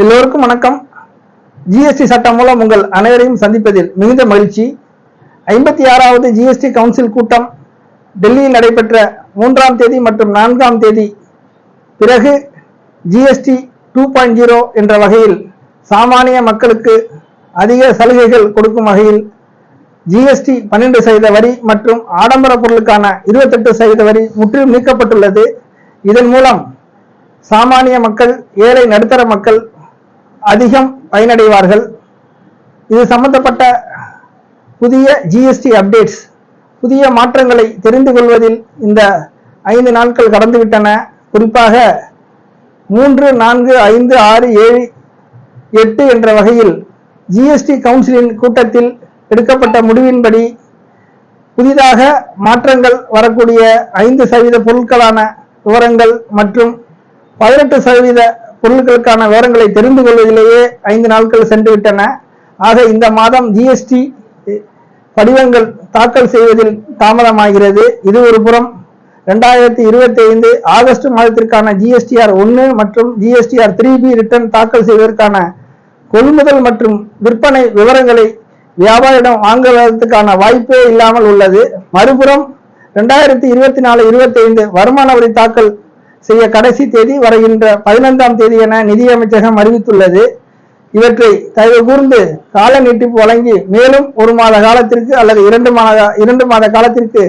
எல்லோருக்கும் வணக்கம். ஜிஎஸ்டி சட்டம் மூலம் உங்கள் அனைவரையும் சந்திப்பதில் மிகுந்த மகிழ்ச்சி. ஐம்பத்தி ஆறாவது ஜிஎஸ்டி கவுன்சில் கூட்டம் டெல்லியில் நடைபெற்ற மூன்றாம் தேதி மற்றும் நான்காம் தேதி. பிறகு ஜிஎஸ்டி டூ பாயிண்ட் ஜீரோ என்ற வகையில் சாமானிய மக்களுக்கு அதிக சலுகைகள் கொடுக்கும் வகையில் ஜிஎஸ்டி பன்னெண்டு சதவீத வரி மற்றும் ஆடம்பர பொருளுக்கான இருபத்தெட்டு சதவீத வரி முற்றிலும் நீக்கப்பட்டுள்ளது. இதன் மூலம் சாமானிய மக்கள் ஏழை நடுத்தர மக்கள் அதிகம் பயனடைவார்கள். இது சம்பந்தப்பட்ட புதிய ஜிஎஸ்டி அப்டேட்ஸ் புதிய மாற்றங்களை தெரிந்து கொள்வதில் இந்த ஐந்து நாட்கள் கடந்துவிட்டன. குறிப்பாக மூன்று நான்கு ஐந்து ஆறு ஏழு எட்டு என்ற வகையில் ஜிஎஸ்டி கவுன்சிலின் கூட்டத்தில் எடுக்கப்பட்ட முடிவின்படி புதிதாக மாற்றங்கள் வரக்கூடிய ஐந்து சதவீத பொருட்களான விவரங்கள் மற்றும் பதினெட்டு சதவீத பொருட்களுக்கான விவரங்களை தெரிந்து கொள்வதிலேயே ஐந்து நாட்கள் சென்று விட்டன. ஆக இந்த மாதம் ஜிஎஸ்டி படிவங்கள் தாக்கல் செய்வதில் தாமதமாகிறது. இது ஒரு புறம். ரெண்டாயிரத்தி இருபத்தி ஐந்து ஆகஸ்ட் மாதத்திற்கான ஜிஎஸ்டிஆர் ஒன்று மற்றும் ஜிஎஸ்டிஆர் த்ரீ பி ரிட்டர்ன் தாக்கல் செய்வதற்கான கொள்முதல் மற்றும் விற்பனை விவரங்களை வியாபாரிடம் வாங்குவதற்கான வாய்ப்பே இல்லாமல் உள்ளது. மறுபுறம் ரெண்டாயிரத்தி இருபத்தி நாலு இருபத்தி ஐந்து வருமான வரி தாக்கல் செய்ய கடைசி தேதி வருகின்ற பதினைந்தாம் தேதி என நிதியமைச்சகம் அறிவித்துள்ளது. இவற்றை தயவு கூர்ந்து கால நீட்டிப்பு வழங்கி மேலும் ஒரு மாத காலத்திற்கு அல்லது இரண்டு மாத இரண்டு மாத காலத்திற்கு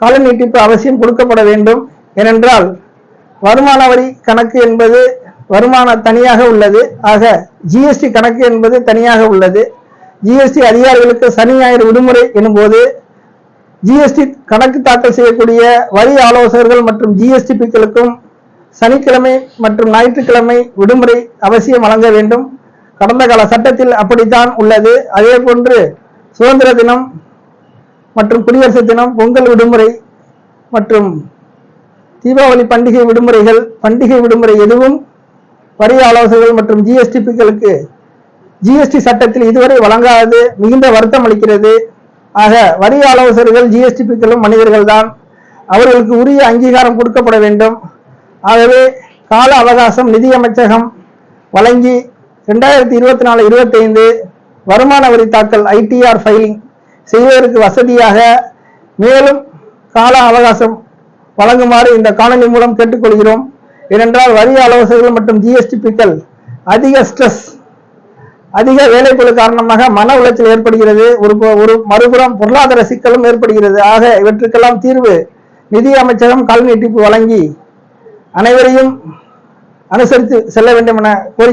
கால நீட்டிப்பு அவசியம் கொடுக்கப்பட வேண்டும். ஏனென்றால் வருமான வரி கணக்கு என்பது வருமான தனியாக உள்ளது. ஆக ஜிஎஸ்டி கணக்கு என்பது தனியாக உள்ளது. ஜிஎஸ்டி அதிகாரிகளுக்கு சனி ஞாயிறு விடுமுறை எனும்போது ஜிஎஸ்டி கணக்கு தாக்கல் செய்யக்கூடிய வரி ஆலோசகர்கள் மற்றும் ஜிஎஸ்டி பிக்களுக்கும் சனிக்கிழமை மற்றும் ஞாயிற்றுக்கிழமை விடுமுறை அவசியம் வழங்க வேண்டும். கடந்த கால சட்டத்தில் அப்படித்தான் உள்ளது. அதே போன்று சுதந்திர தினம் மற்றும் குடியரசு தினம் பொங்கல் விடுமுறை மற்றும் தீபாவளி பண்டிகை விடுமுறைகள் பண்டிகை விடுமுறை எதுவும் வரி ஆலோசகர்கள் மற்றும் ஜிஎஸ்டிபிக்களுக்கு ஜிஎஸ்டி சட்டத்தில் இதுவரை வழங்காதது மிகுந்த வருத்தம் அளிக்கிறது. ஆக வரி ஆலோசகர்கள் ஜிஎஸ்டிபிக்களும் மனிதர்கள் தான் அவர்களுக்கு உரிய அங்கீகாரம் கொடுக்கப்பட வேண்டும். ஆகவே கால அவகாசம் நிதி அமைச்சகம் வழங்கி ரெண்டாயிரத்தி இருபத்தி நாலு இருபத்தி ஐந்து வருமான வரி தாக்கல் ஐடிஆர் ஃபைலிங் செய்வதற்கு வசதியாக மேலும் கால அவகாசம் வழங்குமாறு இந்த காணொலி மூலம் கேட்டுக்கொள்கிறோம். ஏனென்றால் வரி ஆலோசகர்கள் மற்றும் ஜிஎஸ்டிபிக்கள் அதிக ஸ்ட்ரெஸ் அதிக வேலைப்பழு காரணமாக மன உளைச்சல் ஏற்படுகிறது. ஒரு ஒரு மறுபுறம் பொருளாதார சிக்கலும் ஏற்படுகிறது. ஆக இவற்றுக்கெல்லாம் தீர்வு நிதி அமைச்சகம் கல் நீட்டிப்பு வழங்கி அனைவரையும் அனுசரித்து செல்ல வேண்டும் என கோரி